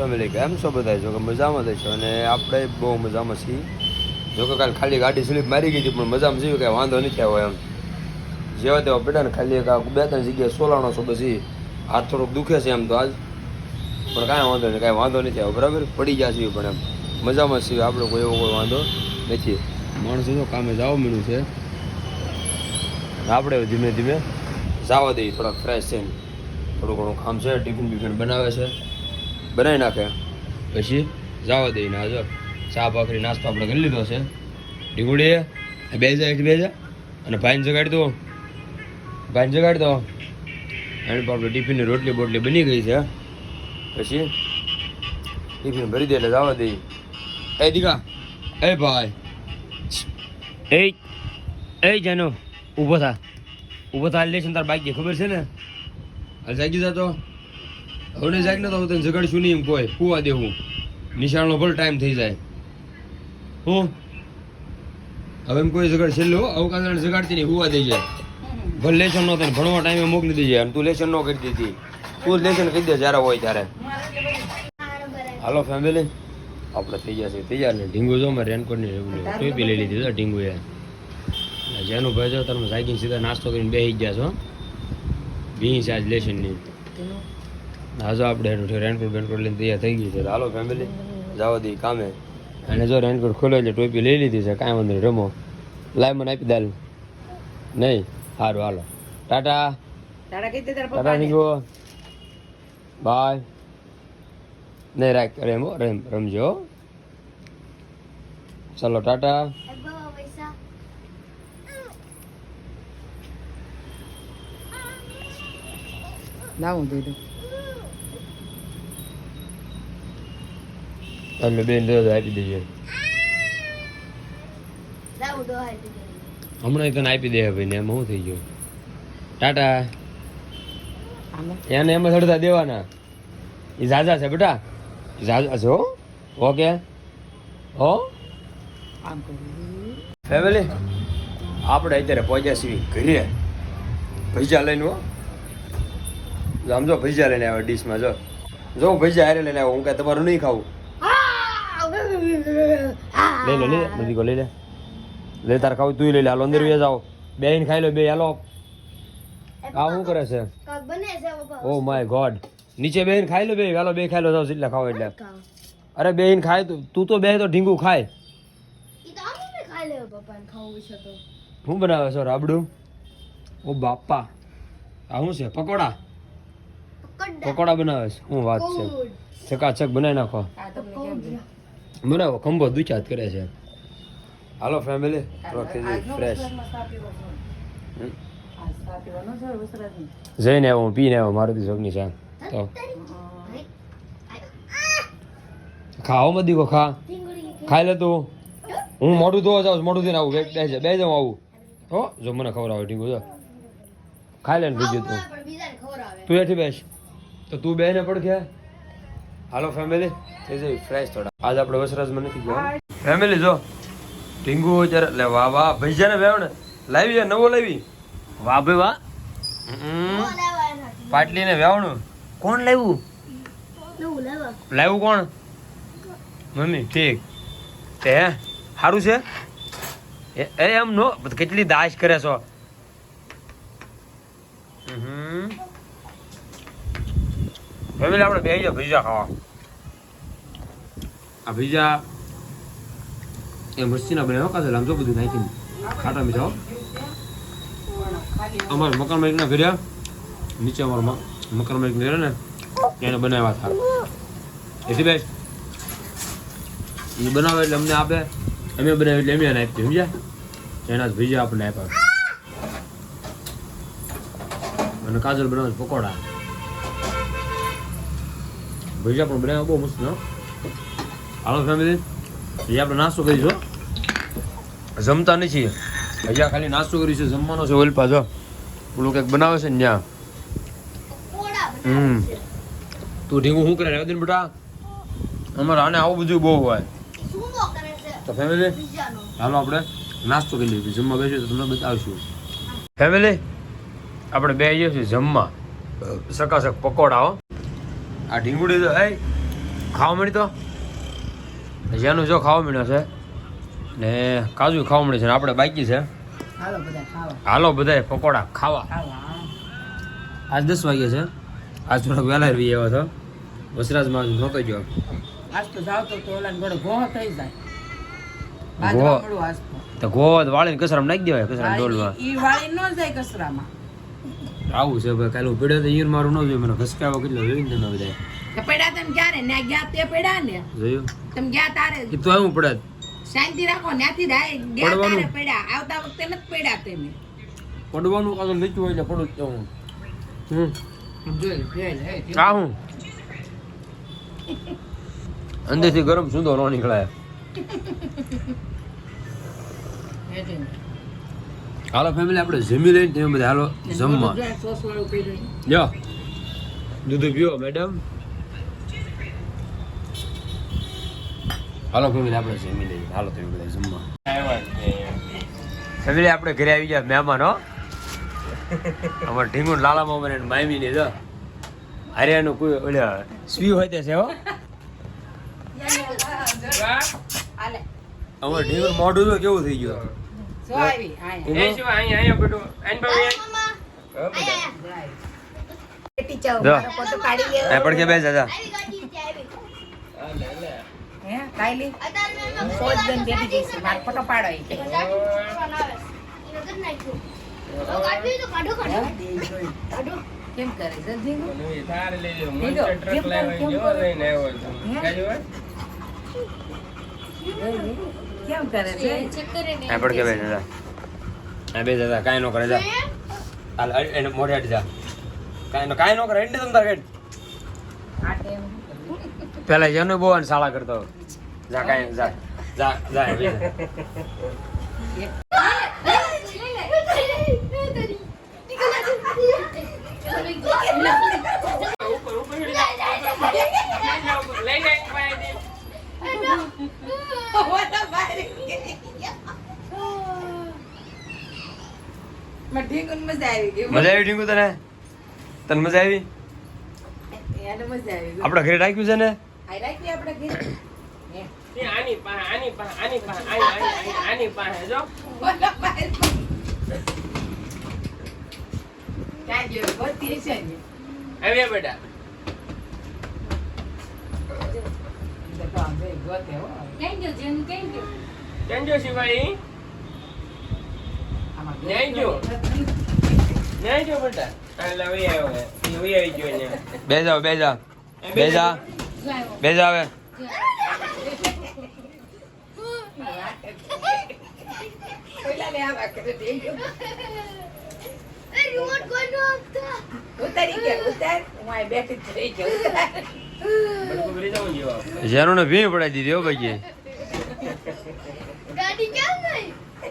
Family કેમ છો બધા જો કે મજામાં જ છો. અને આપણે બહુ મજામાં છીએ. જો કે કાલે ખાલી ગાડી સ્લીપ મારી ગઈ હતી, પણ મજામાં જીવ કાંઈ વાંધો નહીં થયો એમ. જેવા તેવા બેટા ને ખાલી એક બે ત્રણ જગ્યાએ સોલાણો છો પછી હાથ થોડોક દુખે છે એમ તો આજ. પણ કાંઈ વાંધો નહીં કાંઈ વાંધો નથી આવ્યો. બરાબર? પડી ગયા છીએ પણ એમ. મજામાં છીએ. આપણે કોઈ એવો કોઈ વાંધો નથી. માણસો તો કામે જવા મળ્યું છે. આપણે ધીમે ધીમે જવા દઈએ. થોડાક ફ્રેશ થઈને. થોડું ઘણું કામ છે, ટિફિન બિફિન બનાવે છે. બનાવી નાખે. પછી જવા દઈને હાજર ચા ભાખરી નાસ્તો આપણે કરી લીધો છે. ડીંગુડી બે જા એક બે જા અને ભાઈને જગાડી દો. ભાઈને જગાડી દો. એને આપણે ટિફિનની રોટલી બોટલી બની ગઈ છે. પછી ટિફિન ભરી દે એટલે જવા દઈ એ દીકા એ ભાઈ. એ એ જાનો ઊભો થા. ઊભો થા લેશન તાર બાઈક ખબર છે ને? હાલ જાગી જતો હવે જાગ ને તો તને જગાડશું નહીં એમ કોઈ. કુવા દેવું. નિશાળનો ભલે ટાઈમ થઈ જાય. હું? હવે એમ કોઈ જગાડ છેલ્લો આવું કાંઈ જગાડતી નહીં હુવા દઈ જાય ભલે લેશન નો તને ભણવા ટાઈમે મોકલી દેજે. અને તું લેશન નો કરી દીધી તું લેશન કરી દે જ્યારે હોય ત્યારે. હાલો ફેમિલી આપણે થઈ જશે છે તૈયાર ને ઢીંગુ જો મેં રેનકોટની ટોપી લઈ લીધી હતા ઢીંગુ એ જેનું ભાઈ જો તમે સાયકલ સીધા નાસ્તો કરીને બેસી ગયા છો. છે આજ લેશનની હાજો આપણે રેનકોટ બેનકોટ લઈને તૈયાર થઈ ગઈ છે હાલો ફેમિલી જાઓ દી કામે. અને જો રેનકોટ ખોલો એટલે ટોપી લઈ લીધી છે કાંઈ વાંધો નહીં રમો. લાય મને આપી દાલ નહીં? સારું હાલો. ટાટા. ટાટા નીકળો બાય. નહીં રાખ. રેમ હો, રેમ રમજો હો. ચાલો ટાટા. લાવ હું એટલે બેન દે આપી દઈએ હમણાં તને આપી દે ભાઈ ને એમ શું થઈ ગયું ટાટા એને એમ સડતા દેવાના એ ઝાઝા છે બેટા ઝાઝા છે હો ઓકે હો ફેમિલી આપણે અત્યારે પહોંચ્યા છીએ ઘરે ભજીયા લઈને હો સમજો ભજીયા લઈને આવ્યો ડીશમાં જો જો હું ભજીયા હારે લઈને આવ્યો હું કાંઈ તમારું નહીં ખાવું લઈ લે લઈ લે બધી કો લઈ લે. લે તાર ખાવ તું લઈ લે. હાલો અંદર જાવ જાઓ. બેન ખાઈ લો બે હાલો. આ શું કરે છે? Oh my god. નીચે બેન ખાઈ લો બે. હાલો બે ખાઈ લો જાવ જેટલા ખાવ એટલે. અરે બેન ખાય તું તું તો બે તો ઢીંગું ખાય. શું બનાવે છો રાબડું? ઓ બાપા આ શું છે પકોડા? પકોડા. બનાવે છે. હું વાત છે. ચકાચક બનાવી નાખો. બનાવો ખંભો દુચાત કરે છે. હાલો ફેમિલી થઈ ફ્રેશ. જઈને આવો હું પીને આવો મારુતિ ચોકની છે. તો. ખાઓ મધી દીકો ખા. ખાઈ લે તું. હું મોઢું ધોવા જાઉં મોઢું થઈને આવું બે છે બે જાઉં આવું. હો જો મને ખબર આવે ઠીક જો. ખાઈ લે ને બીજું તું. તું એઠી બેસ. તો તું બે ને પડખે. હાલો ફેમિલી થઈ જઈ ફ્રેશ થોડા. આજ આપણે વસરાજમાં નથી ગયા. ફેમિલી જો. ટીંગુ જરા લે વાહ વાહ ભૈજાને વેવ ને લાવી છે નવો લાવી. વાહ ભાઈ વાહ. પાટલીને વેવણું. કોણ લાવ્યું? લાવ્યું કોણ? મમ્મી ઠીક. તે હે સારું છે? એ એ એમ નો કેટલી દાશ કરે છો? હમ. ફેમિલી આપણે બે જાય ભીજા ખાવા. આ ભીજા એ મસ્તીના બનાવ્યા કાશે લામજો બધું નાખીને. ખાટા મીઠા અમારા મકાન માલિકના ઘરે નીચે અમારો મકાન માલિક ઘરે ને એને બનાવ્યા હતા. એથી બેસ? એ બનાવે એટલે અમને આપે. અમે બનાવી એટલે અમે આપીએ સમજ્યા? એના ભીજા આપણને આપ્યા. અને કાજલ બનાવે પકોડા. ભજીયા પણ બનાવ્યા, બહુ મસ્ત હાલો, ફેમિલી હજી આપણે નાસ્તો કરીશું જમતા નથી હજી આ ખાલી નાસ્તો કરીશું જમવાનો છે ઓલપા જો. પેલું કંઈક બનાવે છે ને ત્યાં. હમ. તું ઢીંગું શું કરે, રેવદીન બેટા? અમારે આને આવું બધું બહુ હોય. તો ફેમિલી, હાલો આપણે નાસ્તો કરી લઈએ. જમવા બેસીએ તો તમને બતાવીશું. ફેમિલી, આપણે બે આવીએ છીએ જમવા. સકાસક પકોડા આ ઢીંગુડી તો એ ખાવા મળી તો? જેનું જો ખાવા મળ્યો છે ને કાજુ ખાવા મળ્યું છે ને આપણે બાકી છે. હાલો બધા બધાય પકોડા ખાવા. આજ દસ વાગે છે. આજ થોડોક વહેલા રહી આવ્યો હતો વસરાજમાં નહોતો ગયો. આજ તો જાવ તો ઘોહ થઈ જાય. તો. ગોવા વાળીને કચરામાં નાખી દેવાય કચરા હા, ડોલમાં ઈ વાળી ન જાય કચરામાં. આવું છે ભાઈ કાલે પીડ્યો તો ઈર મારું ન જોયું મને ખસકાવો કેટલો જોયું ને તમે બધા પડ્યા તમે ક્યારે? ને ગયા તે પડ્યા ને? જોયું? તમે ગયા તારે? કે તો આવું પડે. શાંતિ રાખો ન્યાથી દાય ગયા પડવાનું. તારે પડ્યા આવતા વખતે નથી પડ્યા તમે. પડવાનું કાલે નીચું હોય ને પડું જ હું હમ આ હું? અંદરથી ગરમ સુંદર ન. નીકળાય. હાલો ફેમિલી આપણે જમી લઈને તમે બધા હાલો જમવા. જો દૂધ પીઓ મેડમ હાલો ફેમિલી આપણે જમી લઈએ. હાલો તમે બધા જમવા. ફેમિલી આપણે ઘરે આવી ગયા મહેમાન હો. અમાર ઢીંગુ લાલા મામા ને મામી ને જો. હરિયાનું કોઈ ઓલે સ્વી હોય તે છે હો. અમાર ઢીંગુ મોઢું કેવું થઈ ગયું. જો આવી, આયા. ટીચર જો. મારો ફોટો પાડી એ લેવો પણ દાદા હે, કાયલી? સોજ દઈને બેઠી જઈશ. મારો ફોટો પાડો ઈ. કે. કેમ કરે છે ધીંગુ? કેમ કરે, છે? એ પણ કે બે દાદા. એ બે દાદા કાંઈ નો કરે જા. હાલ એને મોઢે હટ જા. કાંઈ નો કાઈ નો કરે એટલે તમ તારે પેલા બહુ અને શાળા કરતો. જા કાઈ જા. જા જા એ બે જા. માં ઢીંગુને મજા આવી ગઈ. મજા આવી ઢીંગુ તને? તને મજા આવી? આપણા ઘરે રાખ્યું છે ને? આઈ રાખી આપણે ઘરે હે. ઓલા બહાર ક્યાં ગયો? ગોતી છે ને. તો આમ જોઈ ગોતે હો. આમાં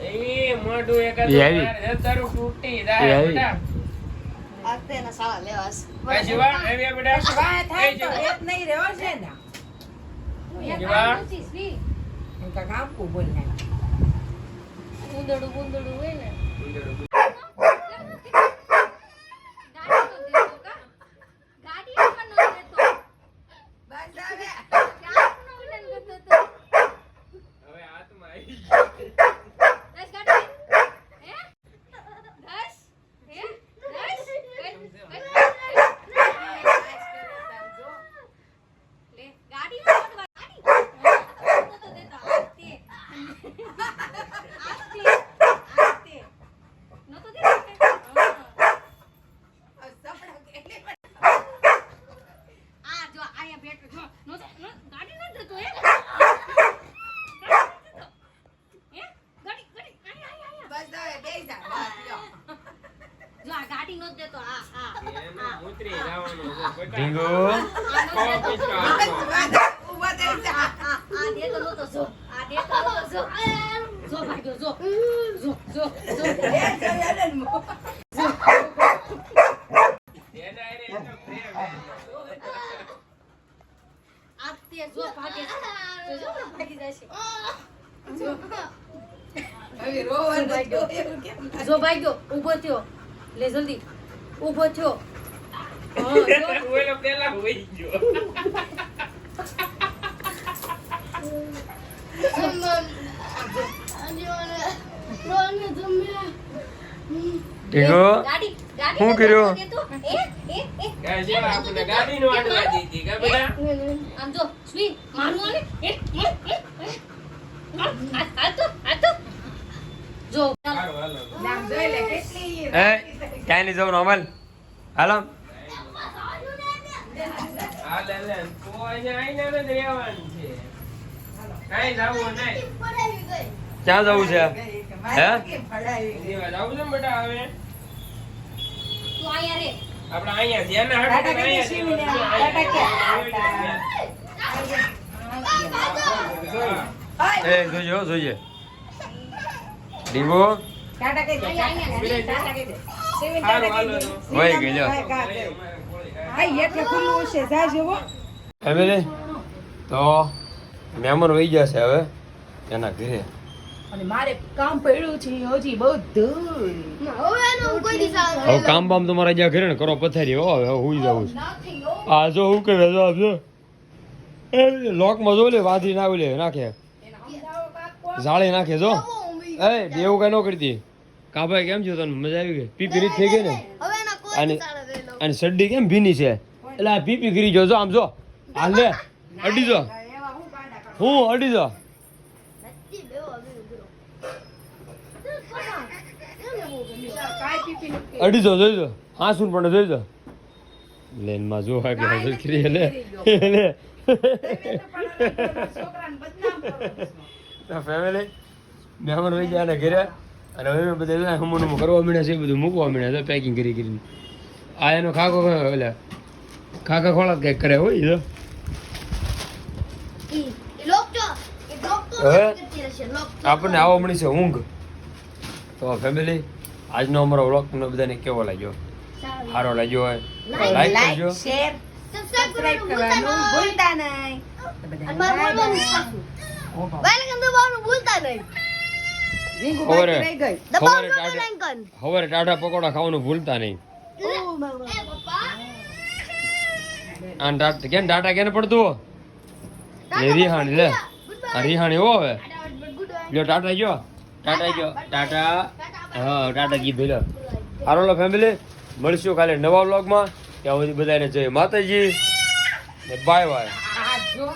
એ તૂટી જીવા? બેટા? વાહ થાય તો એક નહીં રહ્યો છે ને. જીવા? એમ કાંઈક આપવું બોલ ને ઉંદડું ઉંદડું હોય ને હાથમાં આવી ગયું. ગાડી નો દેતો આ આ એને ઉતરી જવાનું છે બટા. ઢીંગુ ખો પીછો હાથમાં. આ આ દેતો નતો જો આ દેતો નતો જો જો ભાગ્યો જો જો જો જો એને હારે એનો પ્રેમ છે. આ તે જો ભાગે છે. જો જો ભાગી છે જો ભાગ્યો ઊભો થયો. લે જલ્દી. ઊભો થયો. ઓલો પેલા હોઈ ગયો ઢીંગુ શું કર્યું? દેતો. એ એ એ કાં જેવા આપણે ગાડીનું આડવા દીધી કાં બેટા? આમ જો સ્વી મારવું આને એ એ એ એ. આ આ તો આ તો જો હારું, હાલો. એ ક્યાંય નહીં જવાનું અમલ હાલો અહીંયા જવું છે? એ જોજો જોઈએ ઢીંગુ આયા આયા ફેમિલી તો મહેમાન વહી ગયા છે હવે એના ઘરે. અને મારે કામ પડ્યું છે હજી બધું. હવે કામ બામ તમારા જ્યાં ઘરે ને કરો પથારી હો હવે હુઈ જાઉં છું. આ જો હું કરે જો. આપજો એ લોકમાં જો લે વાધી ના લે નાખે. જાળી નાખે જો. એ એવું કઈ ન કરતી. કાભાઈ કેમ છો તને મજા આવી ગઈ? પીપી રીત થઈ ગઈ ને અને અને શરડી કેમ ભીની છે? એટલે આ પીપી કરી જો જો આમ જો. હાલ. લે અડી જો. હું અડી જો. અડી જો જોઈ જો. હા શું પણ જોઈ જો. લેનમાં જો આ કે હાજર કરી લે. લે. ફેમિલી મહેમાન વહી ગયા ને ઘરે. અને હવે અમે બધા હમું હમું કરવા માંડ્યા છે એ બધું મૂકવા માંડ્યા છે પેકિંગ કરી કરીને. આ એનો ખાકો એટલે ખાકા ખોળા કંઈક કરે હોય તો આપણને આવવા મળી છે ઊંઘ. તો ફેમિલી આજનો અમારો વ્લોગ તમને બધાને કેવો લાગ્યો? સારો. લાગ્યો હોય લાઈક કરજો. શેર સબસ્ક્રાઇબ કરવાનું ભૂલતા નહીં. રીંગુ ખબર બાકી રહી ગઈ. ખબર ટાટા પકોડા ખાવાનું ભૂલતા નહીં. કેમ ટાટા કેને પડતું? લે રિહાણી લે. રિહાણી હો હવે. લ્યો, ટાટા ગયો. ટાટા ગયો. ટાટા. હા, ટાટા કીધું લે હારો ફેમિલી મળશું કાલે નવા વ્લોગમાં ત્યાં સુધી બધાને જય માતાજી. બાય બાય જો